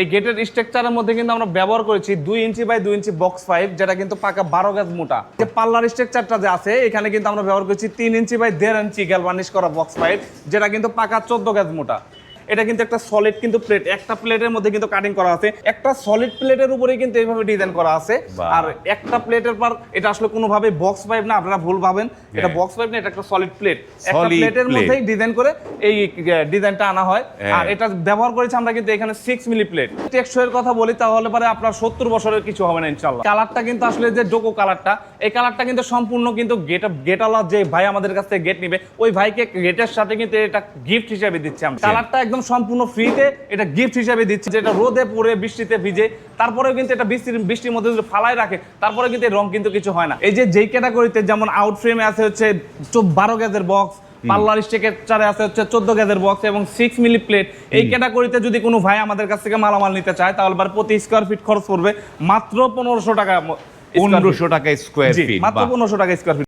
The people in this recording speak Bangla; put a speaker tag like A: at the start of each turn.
A: এই গেটের স্ট্রাকচারের মধ্যে কিন্তু আমরা ব্যবহার করেছি দুই ইঞ্চি বাই দুই ইঞ্চি বক্স পাইপ যেটা কিন্তু পাকা বারো গাছ মোটা। যে পাল্লার স্ট্রাকচারটা যে আছে, এখানে কিন্তু আমরা ব্যবহার করেছি তিন ইঞ্চি বাই দেড় ইঞ্চি গ্যালভানিশ করা বক্স পাইপ যেটা কিন্তু পাকা চোদ্দ গাছ মোটা। এটা কিন্তু একটা সলিড কিন্তু প্লেট একটা প্লেটের মধ্যে কিন্তু কাটিং করা আছে। একটা সলিড প্লেটের উপরেই কিন্তু এইভাবে ডিজাইন করা আছে। আর একটা প্লেটের পর এটা আসলে কোনোভাবে বক্স পাইপ না আপনারা ভুল ভাবেন। এটা
B: হ্যাঁ।
A: বক্স পাইপ না এটা একটা সলিড প্লেট একটা প্লেটের মধ্যেই ডিজাইন করে এই ডিজাইনটা আনা হয়।
B: হ্যাঁ।
A: আর এটা ব্যবহার করেছি আমরা কিন্তু এখানে সিক্স মিলি প্লেট টেকসই এর কথা বলি তাহলে পরে আপনার সত্তর বছরের কিছু হবে না ইনশাল্লাহ কালারটা কিন্তু আসলে যে ডোকো কালারটা এই কালারটা কিন্তু সম্পূর্ণ কিন্তু গেট গেটালা যে ভাই আমাদের কাছ থেকে গেট নিবে ওই ভাইকে গেটের সাথে কিন্তু এটা গিফট হিসেবে দিচ্ছি আমরা। কালারটা একদম সম্পূর্ণ ফ্রিতে এটা গিফট হিসেবে দিচ্ছি যেটা রোদে পড়ে বৃষ্টিতে ভিজে তারপরেও কিন্তু এটা বৃষ্টির বৃষ্টির মধ্যে যদি ফালাই রাখে তারপরে কিন্তু এই রং কিন্তু কিছু হয় না। এই যে যেই ক্যাটাগরিতে যেমন আউট ফ্রেমে আছে হচ্ছে বারো গেজের বক্স পাল্লার স্টেকেচারে আছে হচ্ছে চোদ্দ গেজের বক্স এবং সিক্স মিলি প্লেট এই ক্যাটাগরিতে যদি কোনো ভাই আমাদের কাছ থেকে মালামাল নিতে চায় তাহলে বার প্রতি স্কোয়ার ফিট খরচ পড়বে মাত্র পনেরোশো টাকা।
B: পনেরোশো টাকা স্কোয়ার ফিট
A: মাত্র পনেরোশো টাকা স্কোয়ার ফিট